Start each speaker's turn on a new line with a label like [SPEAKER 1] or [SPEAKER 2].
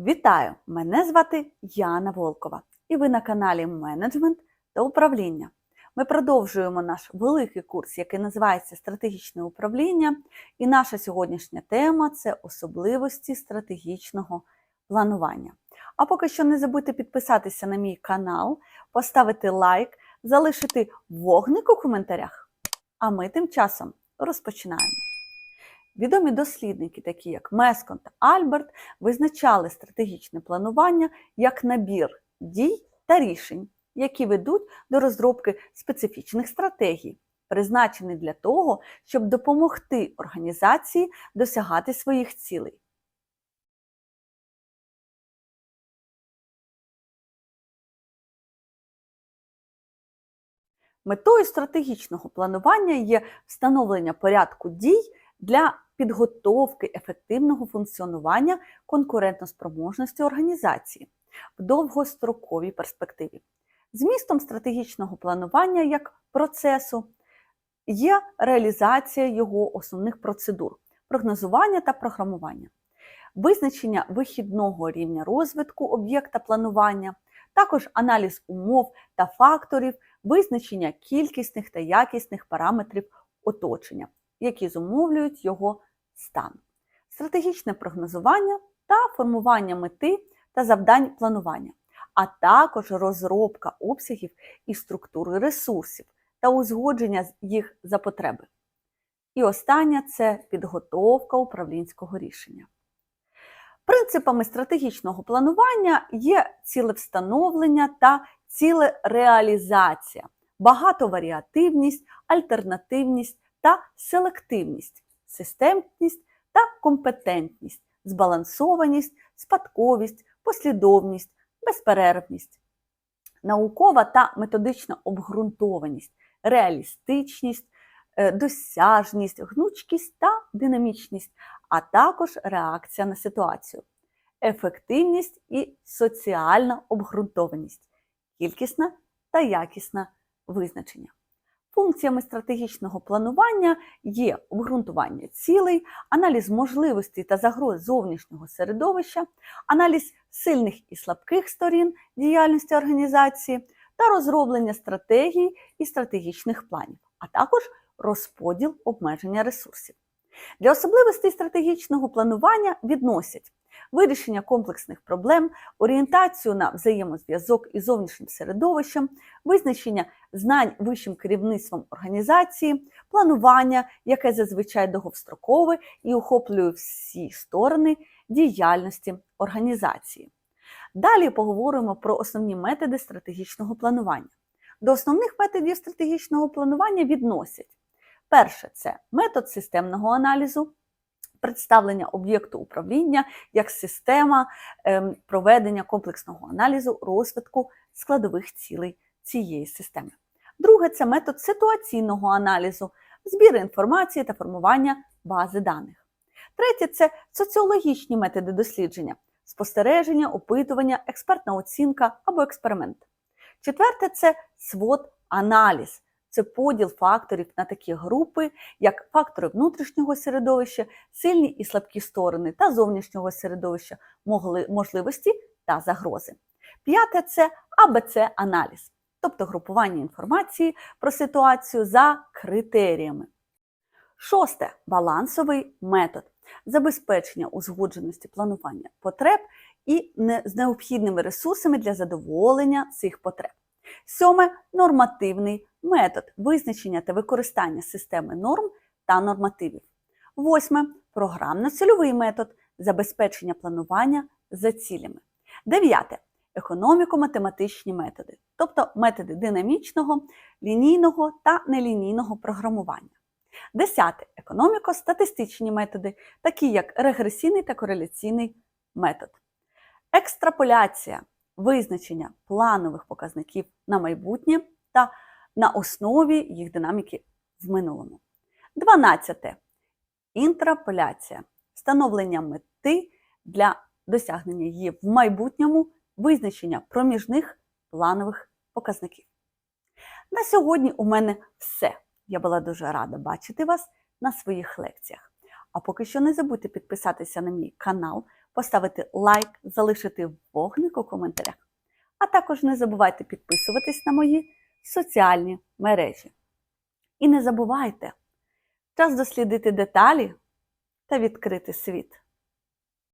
[SPEAKER 1] Вітаю! Мене звати Яна Волкова, і ви на каналі Менеджмент та управління. Ми продовжуємо наш великий курс, який називається Стратегічне управління. І наша сьогоднішня тема це особливості стратегічного планування. А поки що не забудьте підписатися на мій канал, поставити лайк, залишити вогник у коментарях. А ми тим часом розпочинаємо. Відомі дослідники, такі як Мескон та Альберт, визначали стратегічне планування як набір дій та рішень, які ведуть до розробки специфічних стратегій, призначених для того, щоб допомогти організації досягати своїх цілей. Метою стратегічного планування є встановлення порядку дій для підготовки ефективного функціонування конкурентоспроможності організації в довгостроковій перспективі. Змістом стратегічного планування як процесу є реалізація його основних процедур прогнозування та програмування, визначення вихідного рівня розвитку об'єкта планування, також аналіз умов та факторів, визначення кількісних та якісних параметрів оточення, які зумовлюють його стан, стратегічне прогнозування та формування мети та завдань планування, а також розробка обсягів і структури ресурсів та узгодження їх за потреби. І останнє це підготовка управлінського рішення. Принципами стратегічного планування є цілевстановлення та цілереалізація, багатоваріативність, альтернативність та селективність, системність та компетентність, збалансованість, спадковість, послідовність, безперервність, наукова та методична обґрунтованість, реалістичність, е, досяжність, гнучкість та динамічність, а також реакція на ситуацію, ефективність і соціальна обґрунтованість, кількісна та якісна визначення. Функціями стратегічного планування є обґрунтування цілей, аналіз можливостей та загроз зовнішнього середовища, аналіз сильних і слабких сторін діяльності організації та розроблення стратегій і стратегічних планів, а також розподіл обмеження ресурсів. Для особливостей стратегічного планування відносять вирішення комплексних проблем, орієнтацію на взаємозв'язок із зовнішнім середовищем, визначення знань вищим керівництвом організації, планування, яке зазвичай довгострокове і охоплює всі сторони діяльності організації. Далі поговоримо про основні методи стратегічного планування. До основних методів стратегічного планування відносять перше це метод системного аналізу, представлення об'єкту управління як система ем, проведення комплексного аналізу розвитку складових цілей цієї системи. Друге це метод ситуаційного аналізу, збір інформації та формування бази даних. Третє це соціологічні методи дослідження, спостереження, опитування, експертна оцінка або експеримент. Четверте це свод-аналіз. Це поділ факторів на такі групи, як фактори внутрішнього середовища, сильні і слабкі сторони та зовнішнього середовища, можливості та загрози. П'яте це АБЦ-аналіз, тобто групування інформації про ситуацію за критеріями. Шосте балансовий метод забезпечення узгодженості планування потреб і з необхідними ресурсами для задоволення цих потреб. Сьоме нормативний метод визначення та використання системи норм та нормативів. Восьме програмно-цільовий метод забезпечення планування за цілями. Дев'яте економіко-математичні методи, тобто методи динамічного, лінійного та нелінійного програмування. Десяте економіко-статистичні методи, такі як регресійний та кореляційний метод. Екстраполяція визначення планових показників на майбутнє та на основі їх динаміки в минулому. 12. Інтраполяція встановлення мети для досягнення її в майбутньому визначення проміжних планових показників. На сьогодні у мене все. Я була дуже рада бачити вас на своїх лекціях. А поки що не забудьте підписатися на мій канал, поставити лайк, залишити вогник у коментарях. А також не забувайте підписуватись на мої соціальні мережі. І не забувайте час дослідити деталі та відкрити світ.